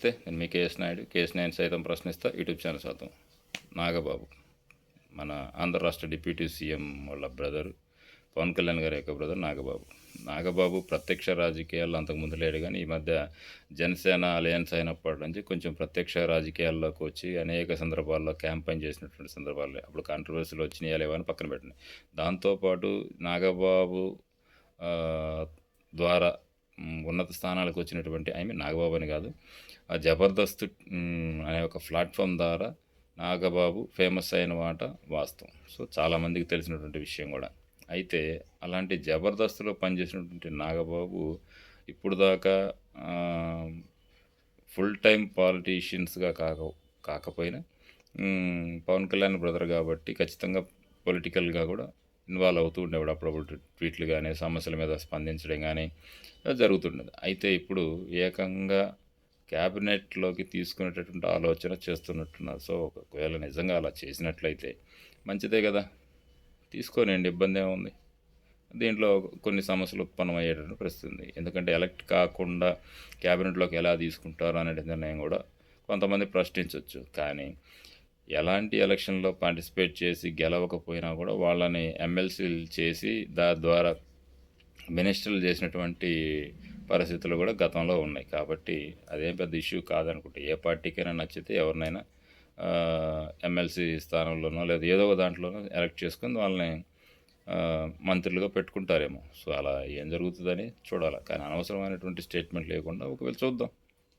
ప్రశ్నిస్తే నేను మీ కేఎస్ నాయుడు కేఎస్ నాయుడు సైతం ప్రశ్నిస్తా యూట్యూబ్ ఛానల్ సైతం. నాగబాబు మన ఆంధ్ర రాష్ట్ర డిప్యూటీ సీఎం వాళ్ళ బ్రదర్ పవన్ కళ్యాణ్ గారి యొక్క బ్రదర్ నాగబాబు. నాగబాబు ప్రత్యక్ష రాజకీయాల్లో అంతకుముందు లేడు కానీ ఈ మధ్య జనసేన అలయన్స్ అయినప్పటి నుంచి కొంచెం ప్రత్యక్ష రాజకీయాల్లోకి వచ్చి అనేక సందర్భాల్లో క్యాంపెయిన్ చేసినటువంటి సందర్భాలు అప్పుడు కాంట్రవర్సీలు వచ్చినాయా లేవని పక్కన పెట్టినాయి దాంతోపాటు నాగబాబు ద్వారా ఉన్నత స్థానాలకు వచ్చినటువంటి ఐ మీన్ నాగబాబు అని కాదు. ఆ జబర్దస్త్ అనే ఒక ప్లాట్ఫామ్ ద్వారా నాగబాబు ఫేమస్ అయిన మాట వాస్తవం. సో చాలామందికి తెలిసినటువంటి విషయం కూడా. అయితే అలాంటి జబర్దస్త్లో పనిచేసినటువంటి నాగబాబు ఇప్పుడు దాకా ఫుల్ టైం పాలిటీషియన్స్గా కాక కాకపోయినా పవన్ కళ్యాణ్ బ్రదర్ కాబట్టి ఖచ్చితంగా పొలిటికల్గా కూడా ఇన్వాల్వ్ అవుతూ ఉండేవాడు. అప్పుడప్పుడు ట్వీట్లు కానీ సమస్యల మీద స్పందించడం కానీ జరుగుతుండేది. అయితే ఇప్పుడు ఏకంగా క్యాబినెట్లోకి తీసుకునేటటువంటి ఆలోచన చేస్తున్నట్టున్నారు. సో ఒకవేళ నిజంగా అలా చేసినట్లయితే మంచిదే కదా. తీసుకోనండి ఇబ్బంది ఏముంది? దీంట్లో కొన్ని సమస్యలు ఉత్పన్నమయ్యేటటువంటి పరిస్థితి ఉంది. ఎందుకంటే ఎలక్ట్ కాకుండా క్యాబినెట్లోకి ఎలా తీసుకుంటారు అనే నిర్ణయం కూడా కొంతమంది ప్రశ్నించవచ్చు కానీ ఎలాంటి ఎలక్షన్లో పార్టిసిపేట్ చేసి గెలవకపోయినా కూడా వాళ్ళని ఎమ్మెల్సీలు చేసి దాని ద్వారా మినిస్టర్లు చేసినటువంటి పరిస్థితులు కూడా గతంలో ఉన్నాయి. కాబట్టి అదేం పెద్ద ఇష్యూ కాదనుకుంటే. ఏ పార్టీకైనా నచ్చితే ఎవరినైనా ఎమ్మెల్సీ స్థానంలోనో లేదా ఏదో ఒక దాంట్లోనో ఎలక్ట్ చేసుకుని వాళ్ళని మంత్రులుగా పెట్టుకుంటారేమో. సో అలా ఏం జరుగుతుందని చూడాలి. కానీ అనవసరమైనటువంటి స్టేట్మెంట్ లేకుండా ఒకవేళ చూద్దాం.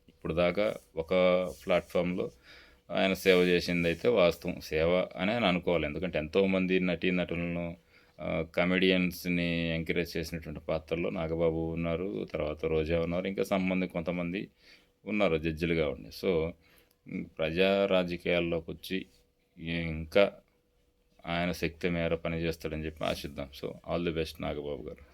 ఇప్పుడు దాకా ఒక ప్లాట్ఫామ్లో ఆయన సేవ చేసింది అయితే వాస్తవం. సేవ అని ఆయన అనుకోవాలి. ఎందుకంటే ఎంతోమంది నటీ నటులను కమెడియన్స్ని ఎంకరేజ్ చేసినటువంటి పాత్రలో నాగబాబు ఉన్నారు తర్వాత రోజా ఉన్నారు ఇంకా సంబంధి కొంతమంది ఉన్నారు జడ్జిలుగా ఉండి. సో ప్రజా రాజకీయాల్లోకి వచ్చి ఇంకా ఆయన శక్తి మేర పనిచేస్తాడని చెప్పి ఆశిద్దాం. So all the best Nagababu గారు.